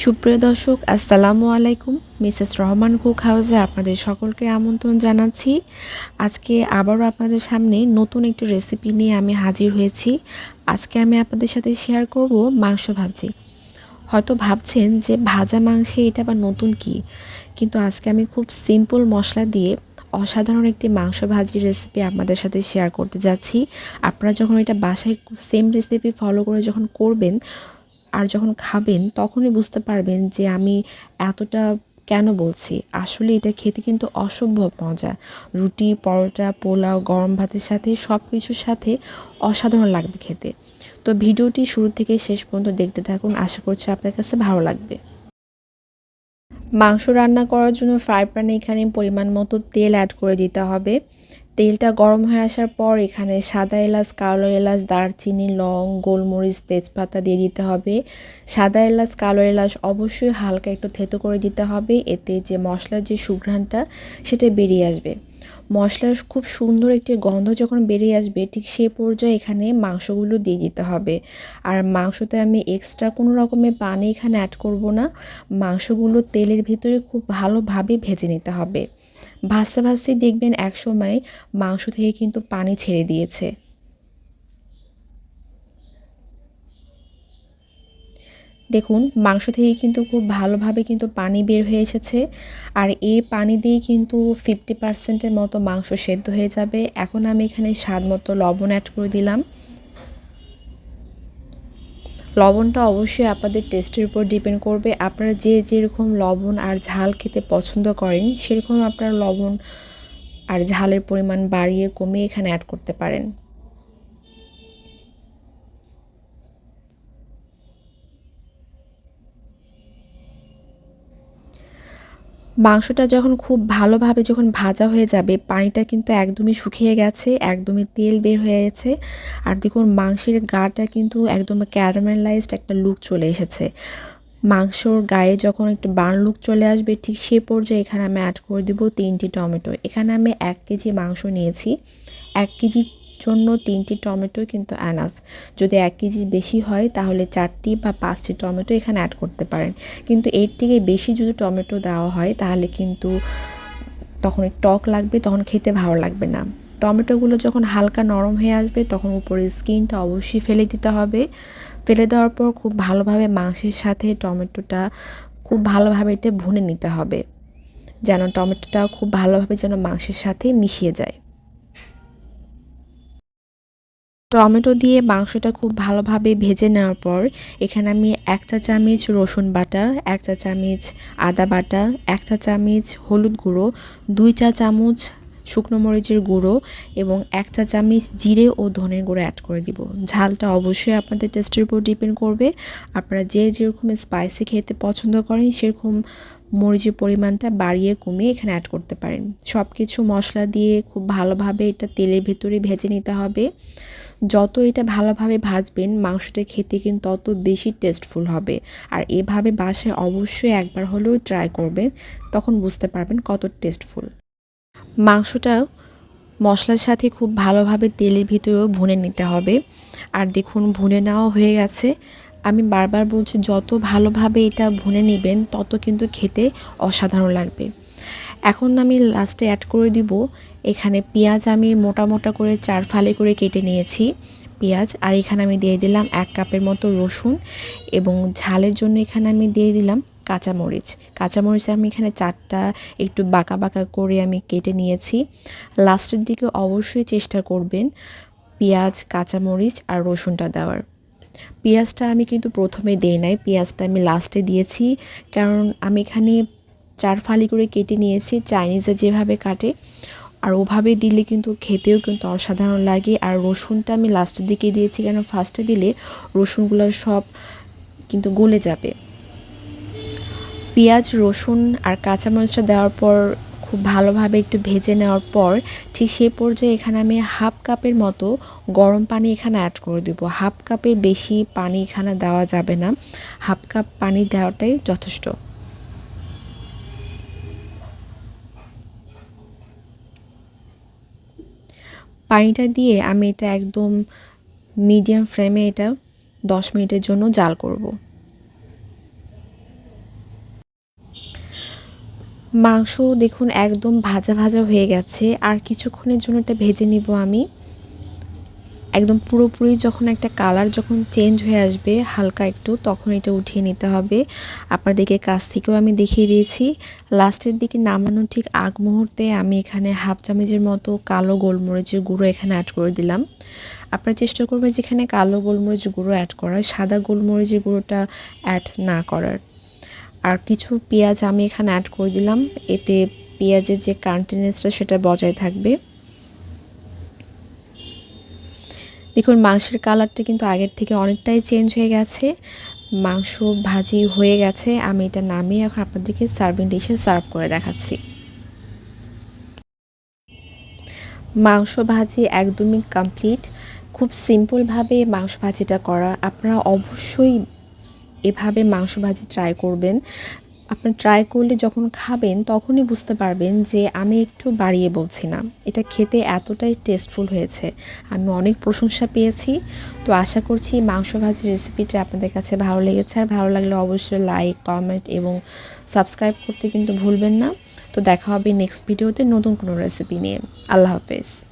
সুপ্রিয় দর্শক, আসসালামু আলাইকুম। মিসেস রহমান কুক হাউসে আপনাদের সকলকে আমন্ত্রণ জানাচ্ছি। আজকে আবারও আপনাদের সামনে নতুন একটি রেসিপি নিয়ে আমি হাজির হয়েছি। আজকে আমি আপনাদের সাথে শেয়ার করব মাংস ভাজি। হয়তো ভাবছেন যে ভাজা মাংসে এটা আবার নতুন কি? কিন্তু আজকে আমি খুব সিম্পল মশলা দিয়ে অসাধারণ একটি মাংস ভাজির রেসিপি আপনাদের সাথে শেয়ার করতে যাচ্ছি। আপনারা যখন এটা বাসায় সেম রেসিপি ফলো করে যখন করবেন আর যখন খাবেন, তখনই বুঝতে পারবেন যে আমি এতটা কেন বলছি। আসলে এটা খেতে কিন্তু অসম্ভব মজা। রুটি, পরোটা, পোলাও, গরম ভাতের সাথে সব কিছুর সাথে অসাধারণ লাগবে খেতে। তো ভিডিওটি শুরু থেকে শেষ পর্যন্ত দেখতে থাকুন। আশা করছি আপনার কাছে ভালো লাগবে। মাংস রান্না করার জন্য ফ্রাই প্যানে এখানে পরিমাণ মতো তেল অ্যাড করে দিতে হবে। তেলটা গরম হয়ে আসার পর এখানে সাদা এলাচ, কালো এলাচ, দারচিনি, লং, গোলমরিচ, তেজপাতা দিয়ে দিতে হবে। সাদা এলাচ, কালো এলাচ অবশ্যই হালকা একটু থেতো করে দিতে হবে। এতে যে মশলার যে সুঘ্রাণটা, সেটা বেরিয়ে আসবে। মশলার খুব সুন্দর একটি গন্ধ যখন বেরিয়ে আসবে, ঠিক সে পর্যায়ে এখানে মাংসগুলো দিয়ে দিতে হবে। আর মাংসতে আমি এক্সট্রা কোনো রকমের পানি এখানে অ্যাড করব না। মাংসগুলো তেলের ভিতরে খুব ভালোভাবে ভেজে নিতে হবে। ভাজতে ভাজতে দেখবেন এক সময় মাংস থেকে কিন্তু পানি ছেড়ে দিয়েছে। দেখুন, মাংস থেকে কিন্তু খুব ভালোভাবে কিন্তু পানি বের হয়ে এসেছে আর এই পানি দিয়ে কিন্তু ফিফটি পার্সেন্টের মতো মাংস সেদ্ধ হয়ে যাবে। এখন আমি এখানে স্বাদ মতো লবণ অ্যাড করে দিলাম। লবণটা অবশ্যই আপনাদের টেস্টের উপর ডিপেন্ড করবে। আপনারা যে যেরকম লবণ আর ঝাল খেতে পছন্দ করেন, সেরকম আপনারা লবণ আর ঝালের পরিমাণ বাড়িয়ে কমিয়ে এখানে অ্যাড করতে পারেন। মাংসটা যখন খুব ভালোভাবে যখন ভাজা হয়ে যাবে, পানিটা কিন্তু একদমই শুকিয়ে গেছে, একদমই তেল বের হয়ে গেছে। আর দেখুন, মাংসের গাটা কিন্তু একদম ক্যারামেলাইজড একটা লুক চলে এসেছে। মাংসর গায়ে যখন একটু বান লুক চলে আসবে, ঠিক সে পর্যায়ে এখানে আমি অ্যাড করে দেবো তিনটি টমেটো। এখানে আমি এক কেজি মাংস নিয়েছি। এক কেজি জন্য তিনটি টমেটো কিন্তু অ্যানাফ যদি এক কেজির বেশি হয়, তাহলে চারটি বা পাঁচটি টমেটো এখানে অ্যাড করতে পারেন। কিন্তু এর থেকে বেশি যদি টমেটো দেওয়া হয়, তাহলে কিন্তু তখন টক লাগবে, তখন খেতে ভালো লাগবে না। টমেটোগুলো যখন হালকা নরম হয়ে আসবে, তখন উপরে স্কিনটা অবশ্যই ফেলে দিতে হবে। ফেলে দেওয়ার পর খুব ভালোভাবে মাংসের সাথে টমেটোটা খুব ভালোভাবে এটা ভুনে নিতে হবে। যেন টমেটোটা খুব ভালোভাবে যেন মাংসের সাথে মিশিয়ে যায়। টমেটো দিয়ে মাংসটা খুব ভালোভাবে ভেজে নেওয়ার পর এখানে আমি এক চা চামচ রসুন বাটা, এক চা চামচ আদা বাটা, এক চা চামচ হলুদ গুঁড়ো, দুই চা চামচ শুকনো মরিচের গুঁড়ো এবং এক চা চামচ জিরে ও ধনের গুঁড়ো অ্যাড করে দিব। ঝালটা অবশ্যই আপনাদের টেস্টের উপর ডিপেন্ড করবে। আপনারা যে যেরকম স্পাইসি খেতে পছন্দ করেন, সেরকম মরিচের পরিমাণটা বাড়িয়ে কমিয়ে এখানে অ্যাড করতে পারেন। সব কিছু মশলা দিয়ে খুব ভালোভাবে এটা তেলের ভেতরে ভেজে নিতে হবে। যত এটা ভালোভাবে ভাজবেন মাংসটা খেতে কিন্তু তত বেশি টেস্টফুল হবে। আর এভাবে বাসায় অবশ্যই একবার হলেও ট্রাই করবেন, তখন বুঝতে পারবেন কত টেস্টফুল মাংসটা মশলার সাথে খুব ভালোভাবে তেলের ভিতরেও ভুনে নিতে হবে। আর দেখুন, ভুনে নেওয়া হয়ে গেছে। আমি বারবার বলছি, যত ভালোভাবে এটা ভুনে নেবেন, তত কিন্তু খেতে অসাধারণ লাগবে। এখন আমি লাস্টে অ্যাড করে দিব, এখানে পেঁয়াজ আমি মোটা মোটা করে চার ফালে করে কেটে নিয়েছি, পেঁয়াজ, আর এখানে আমি দিয়ে দিলাম এক কাপের মতো রসুন, এবং ঝালের জন্য এখানে আমি দিয়ে দিলাম কাঁচামরিচ। কাঁচামরিচ আমি এখানে চারটা একটু বাঁকা বাঁকা করে আমি কেটে নিয়েছি। লাস্টের দিকে অবশ্যই চেষ্টা করবেন পেঁয়াজ, কাঁচামরিচ, আর রসুনটা দেওয়ার। পেঁয়াজটা আমি কিন্তু প্রথমে দিই নাই, পেঁয়াজটা আমি লাস্টে দিয়েছি, কারণ আমি এখানে চার ফালি করে কেটে নিয়েছি, চাইনিজে যেভাবে কাটে। আর ওভাবে দিলে কিন্তু খেতেও কিন্তু অসাধারণ লাগে। আর রসুনটা আমি লাস্টের দিকে দিয়েছি কেন ফার্স্টে দিলে রসুনগুলো সব কিন্তু গলে যাবে। পেঁয়াজ, রসুন আর কাঁচামরিচটা দেওয়ার পর, খুব ভালোভাবে একটু ভেজে নেওয়ার পর, ঠিক সেই পর্যায়ে এখানে আমি হাফ কাপের মতো গরম পানি এখানে অ্যাড করে দেব। হাফ কাপের বেশি পানি এখানে দেওয়া যাবে না। হাফ কাপ পানি দেওয়াটাই যথেষ্ট। পানিটা দিয়ে আমি এটা একদম মিডিয়াম ফ্লেমে এটা দশ মিনিটের জন্য জাল করব। মাংস দেখুন একদম ভাজা ভাজা হয়ে গেছে। আর কিছুক্ষণের জন্য এটা ভেজে নিব আমি। একদম পুরোপুরি যখন একটা কালার যখন চেঞ্জ হয়ে আসবে হালকা একটু, তখন এটা উঠিয়ে নিতে হবে। আপনাদেরকে কাছ থেকেও আমি দেখিয়ে দিয়েছি। লাস্টের দিকে নামানোর ঠিক আগ মুহূর্তে আমি এখানে হাফ চামচের মতো কালো গোলমরিচের গুঁড়ো এখানে অ্যাড করে দিলাম। আপনারা চেষ্টা করবেন যেখানে কালো গোলমরিচ গুঁড়ো অ্যাড করার, সাদা গোলমরিচের গুঁড়োটা অ্যাড না করার। আর কিছু পেঁয়াজ আমি এখানে অ্যাড করে দিলাম। এতে পেঁয়াজের যে কান্টিনেন্সটা সেটা বজায় থাকবে। দেখুন, মাংসের কালারটা কিন্তু আগের থেকে অনেকটাই চেঞ্জ হয়ে গেছে। মাংস ভাজি হয়ে গেছে। আমি এটা নামিয়ে এখন আপনাদেরকে সার্ভিং ডিশে সার্ভ করে দেখাচ্ছি। মাংস ভাজি একদমই কমপ্লিট খুব সিম্পলভাবে মাংস ভাজিটা করা। আপনারা অবশ্যই এভাবে মাংস ভাজি ট্রাই করবেন। আপনার ট্রাই করলে যখন খাবেন, তখনই বুঝতে পারবেন যে আমি একটু বাড়িয়ে বলছি না। এটা খেতে এতটাই টেস্টফুল হয়েছে। আমি অনেক প্রশংসা পেয়েছি। তো আশা করছি মাংস ভাজির রেসিপিটা আপনাদের কাছে ভালো লেগেছে। আর ভালো লাগলে অবশ্যই লাইক কমেন্ট এবং সাবস্ক্রাইব করতে কিন্তু ভুলবেন না। তো দেখা হবে নেক্সট ভিডিওতে নতুন কোনো রেসিপি নিয়ে। আল্লাহ হাফেজ।